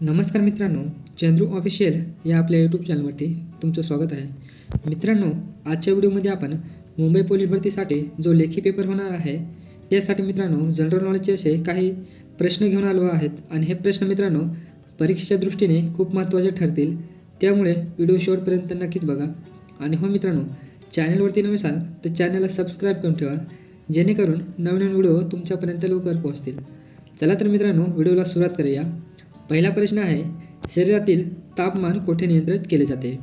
नमस्कार मित्रांनो चंद्रू ऑफिशियल या आपल्या यूट्यूब चॅनलवरती तुमचं स्वागत आहे. मित्रांनो आजच्या व्हिडिओमध्ये आपण मुंबई पोलीस भरतीसाठी जो लेखी पेपर होणार आहे त्यासाठी मित्रांनो जनरल नॉलेजचे असे काही प्रश्न घेऊन आलो आहेत. आणि हे प्रश्न मित्रांनो परीक्षेच्या दृष्टीने खूप महत्त्वाचे ठरतील. त्यामुळे व्हिडिओ शेवटपर्यंत नक्कीच बघा. आणि हो मित्रांनो चॅनलवरती नवीन असाल तर चॅनलला सबस्क्राईब करून ठेवा. जेणेकरून नवीन नवीन व्हिडिओ तुमच्यापर्यंत लवकर पोहोचतील. चला तर मित्रांनो व्हिडिओला सुरुवात करूया. पहिला प्रश्न आहे शरीरातील तापमान कोठे नियंत्रित केले जाते?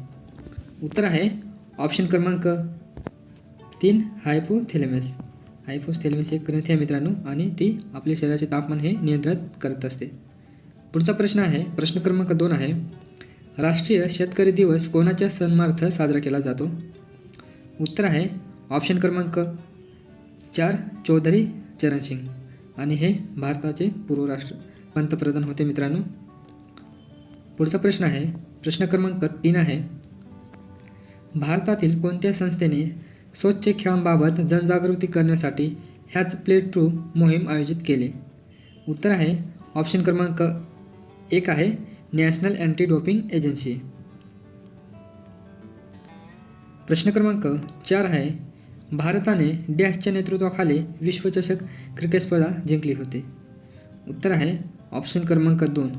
उत्तर आहे ऑप्शन क्रमांक तीन हायपोथेलेमस. हायपोथेलेमस एक ग्रंथी आहे मित्रांनो आणि ती आपल्या शरीराचे तापमान हे नियंत्रित करत असते. पुढचा प्रश्न आहे प्रश्न क्रमांक दोन आहे राष्ट्रीय शेतकरी दिवस कोणाच्या सन्मार्थ साजरा केला जातो? उत्तर आहे ऑप्शन क्रमांक चार चौधरी चरण सिंग आणि हे भारताचे पूर्व राष्ट्र पंतप्रधान होते मित्रांनो. पुढचा प्रश्न आहे. प्रश्न क्रमांक तीन आहे. भारतातील कोणत्या संस्थेने स्वच्छ खेळांबाबत जनजागृती करण्यासाठी ह्याच प्ले टू मोहीम आयोजित केली? उत्तर आहे. ऑप्शन क्रमांक एक आहे. नॅशनल अँटी डोपिंग एजन्सी प्रश्न क्रमांक चार आहे. भारताने डॅशच्या नेतृत्वाखाली विश्वचषक क्रिकेट स्पर्धा जिंकली होती. उत्तर आहे. ऑप्शन क्रमांक दोन.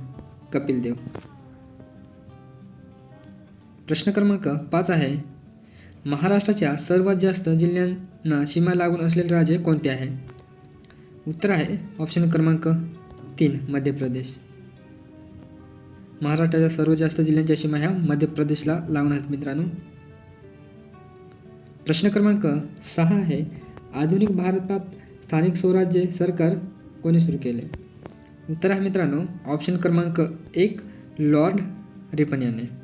कपिल देव प्रश्न क्रमांक पाच आहे. महाराष्ट्राच्या सर्वात जास्त जिल्ह्यांना सीमा लागून असलेले राज्य कोणते आहे? उत्तर आहे ऑप्शन क्रमांक तीन मध्य प्रदेश. महाराष्ट्राच्या सर्वात जास्त जिल्ह्यांच्या सीमा ह्या मध्य प्रदेशला लागून आहेत मित्रांनो. प्रश्न क्रमांक सहा आहे. आधुनिक भारतात स्थानिक स्वराज्य सरकार कोणी सुरू केले? उत्तर आहे मित्रांनो ऑप्शन क्रमांक एक लॉर्ड रिपन याने.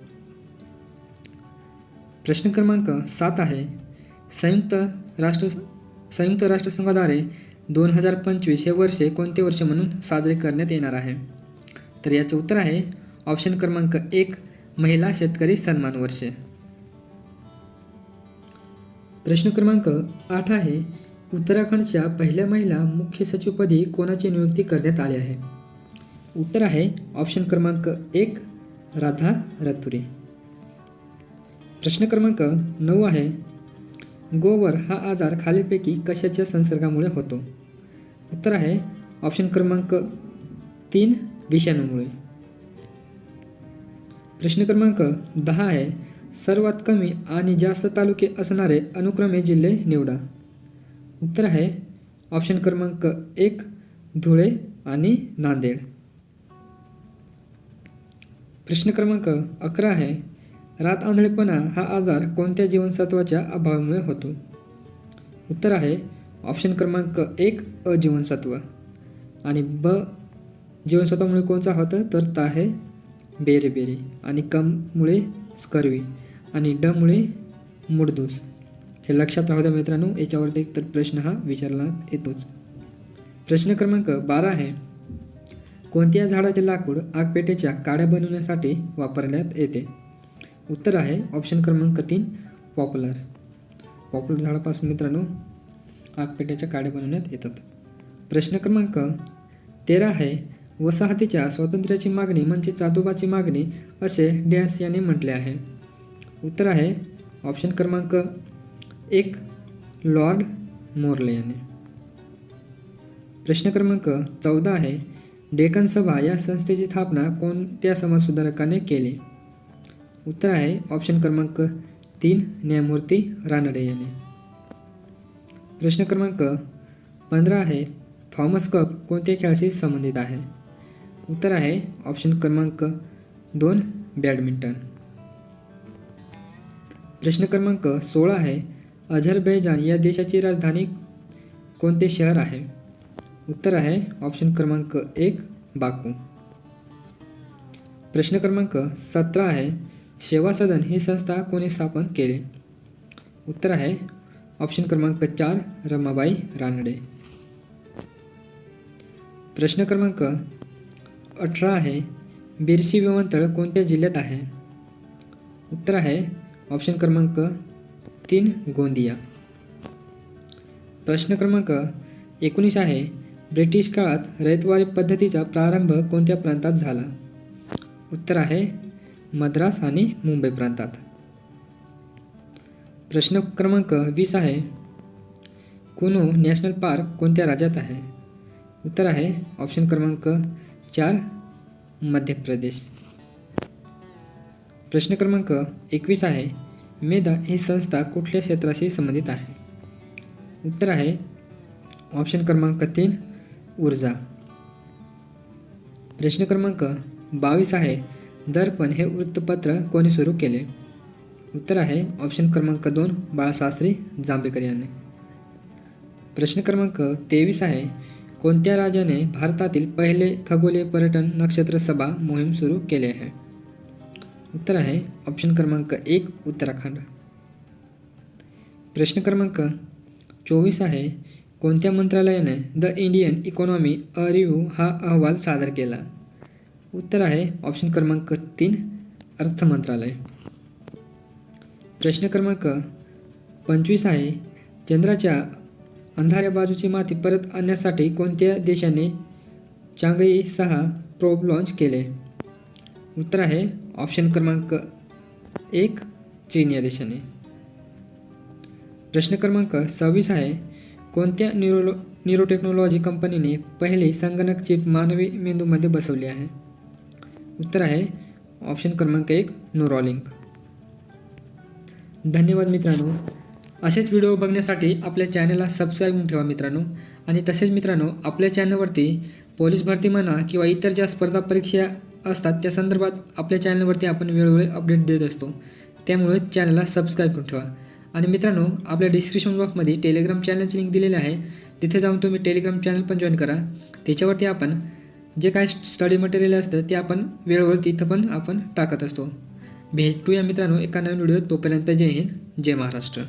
प्रश्न क्रमांक सात आहे. संयुक्त राष्ट्र संयुक्त राष्ट्रसंघाद्वारे दोन हजार पंचवीस हे वर्षे कोणते वर्ष म्हणून साजरे करण्यात येणार आहे? तर याचं उत्तर आहे ऑप्शन क्रमांक एक महिला शेतकरी सन्मान वर्षे. प्रश्न क्रमांक आठ आहे उत्तराखंडच्या पहिल्या महिला मुख्य सचिवपदी कोणाची नियुक्ती करण्यात आली आहे? उत्तर आहे ऑप्शन क्रमांक एक राधा रतुरी प्रश्न क्रमांक नऊ आहे. गोवर हा आजार खालीलपैकी कशाच्या संसर्गामुळे होतो? उत्तर आहे ऑप्शन क्रमांक तीन विषाणूमुळे. प्रश्न क्रमांक दहा आहे सर्वात कमी आणि जास्त तालुके असणारे अनुक्रमे जिल्हे निवडा. उत्तर आहे ऑप्शन क्रमांक एक धुळे आणि नांदेड. प्रश्न क्रमांक अकरा आहे रात आंधळेपणा हा आजार कोणत्या जीवनसत्वाच्या अभावामुळे होतो? उत्तर आहे ऑप्शन क्रमांक एक अ जीवनसत्व आणि ब जीवनसत्वामुळे कोणता होतं? तर ता आहे बेरेबेरे. आणि कममुळे स्कर्वी. आणि डमुळे मुडदूस. हे लक्षात राहू द्या मित्रांनो याच्यावरती एक तर प्रश्न हा विचारला येतोच. प्रश्न क्रमांक बारा आहे कोणत्या झाडाचे लाकूड आगपेटेच्या काड्या बनवण्यासाठी वापरण्यात येते? उत्तर आहे. ऑप्शन क्रमांक तीन पॉप्युलर पॉप्युलर झाडापासून मित्रांनो आगपेट्याच्या काड्या बनवण्यात येतात. प्रश्न क्रमांक तेरा आहे. वसाहतीच्या स्वातंत्र्याची मागणी म्हणजे चादोबाची मागणी असे डॅस याने म्हटले आहे. उत्तर आहे. ऑप्शन क्रमांक एक लॉर्ड मोर्ले याने. प्रश्न क्रमांक चौदा आहे. डेक्कन सभा या संस्थेची स्थापना कोणत्या समाजसुधारकाने केली? उत्तर आहे ऑप्शन क्रमांक तीन न्यायमूर्ती रानडे यांनी. प्रश्न क्रमांक पंधरा आहे थॉमस कप कोणत्या खेळाशी संबंधित आहे? उत्तर आहे ऑप्शन क्रमांक दोन बॅडमिंटन. प्रश्न क्रमांक सोळा आहे अझरबैजान या देशाची राजधानी कोणते शहर आहे? उत्तर आहे ऑप्शन क्रमांक एक बाकू. प्रश्न क्रमांक सतरा आहे सेवा सदन ही संस्था कोणी स्थापन केले? उत्तर आहे ऑप्शन क्रमांक चार रमाबाई रानडे. प्रश्न क्रमांक अठरा आहे बिरशी विमानतळ कोणत्या जिल्ह्यात आहे? उत्तर आहे ऑप्शन क्रमांक तीन गोंदिया. प्रश्न क्रमांक एकोणीस आहे ब्रिटिश काळात रयतवारी पद्धतीचा प्रारंभ कोणत्या प्रांतात झाला? उत्तर आहे मद्रास आणि मुंबई प्रांतात. प्रश्न क्रमांक वीस आहे कुनो नॅशनल पार्क कोणत्या राज्यात आहे? उत्तर आहे ऑप्शन क्रमांक चार मध्य प्रदेश. प्रश्न क्रमांक एकवीस आहे मेधा ही संस्था कुठल्या क्षेत्राशी संबंधित आहे? उत्तर आहे ऑप्शन क्रमांक तीन ऊर्जा. प्रश्न क्रमांक बावीस आहे दर्पण हे वृत्तपत्र कोणी सुरू केले? उत्तर आहे ऑप्शन क्रमांक दोन बाळशास्त्री जांभेकर यांनी. प्रश्न क्रमांक तेवीस आहे कोणत्या राजाने भारतातील पहिले खगोलीय पर्यटन नक्षत्र सभा मोहीम सुरू केले आहे? उत्तर आहे ऑप्शन क्रमांक एक उत्तराखंड. प्रश्न क्रमांक चोवीस आहे कोणत्या मंत्रालयाने the Indian economy a review हा अहवाल सादर केला? उत्तर आहे ऑप्शन क्रमांक तीन अर्थ मंत्रालय प्रश्न क्रमांक पंचवीस आहे चंद्राच्या अंधाऱ्या बाजूची माती परत आणण्यासाठी कोणत्या देशाने चांगई सहा प्रोब लॉन्च केले? उत्तर आहे ऑप्शन क्रमांक एक चीन या देशाने. प्रश्न क्रमांक सव्वीस आहे कोणत्या न्यूरो न्यूरोटेक्नॉलॉजी कंपनीने पहिली संगणक चिप मानवी मेंदूमध्ये बसवली आहे? उत्तर आहे ऑप्शन क्रमांक एक न्यूरॉलिंक धन्यवाद मित्रांनो. असेच व्हिडिओ बघण्यासाठी आपल्या चॅनलला सबस्क्राईब करून ठेवा मित्रांनो. आणि तसेच मित्रांनो आपल्या चॅनलवरती पोलीस भरती म्हणा किंवा इतर ज्या स्पर्धा परीक्षा असतात त्या संदर्भात आपल्या चॅनलवरती आपण वेळोवेळी अपडेट देत असतो. त्यामुळे चॅनलला सबस्क्राईब करून ठेवा. आणि मित्रांनो आपल्या डिस्क्रिप्शन बॉक्समध्ये टेलिग्राम चॅनलची लिंक दिलेली आहे. तिथे जाऊन तुम्ही टेलिग्राम चॅनल पण जॉईन करा. त्याच्यावरती आपण जे काय स्टडी मटेरियल असतं ते आपण वेळोवेळ तिथं पण आपण टाकत असतो. भेटूया मित्रांनो एका नवीन व्हिडिओ तोपर्यंत जय हिंद जय महाराष्ट्र.